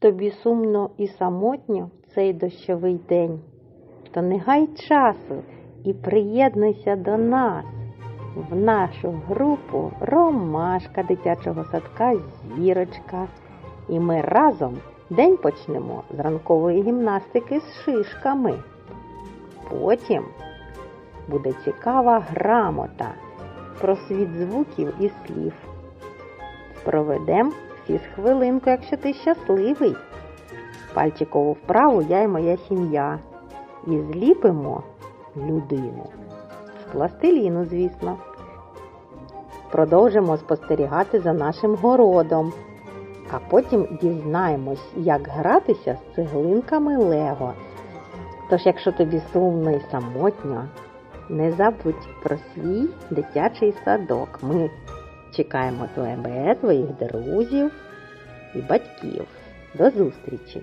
Тобі сумно і самотньо в цей дощовий день, то не гай часу і приєднуйся до нас в нашу групу Ромашка дитячого садка Зірочка. І ми разом день почнемо з ранкової гімнастики з шишками. Потім буде цікава грамота про світ звуків і слів. Проведем всі з хвилинку, якщо ти щасливий. Пальчикову вправу я і моя сім'я. І зліпимо людину. З пластиліну, звісно. Продовжимо спостерігати за нашим городом. А потім дізнаємось, як гратися з цеглинками Лего. Тож, якщо тобі сумно і самотньо, не забудь про свій дитячий садок. Ми чекаємо тебе, твоїх друзів і батьків. До зустрічі!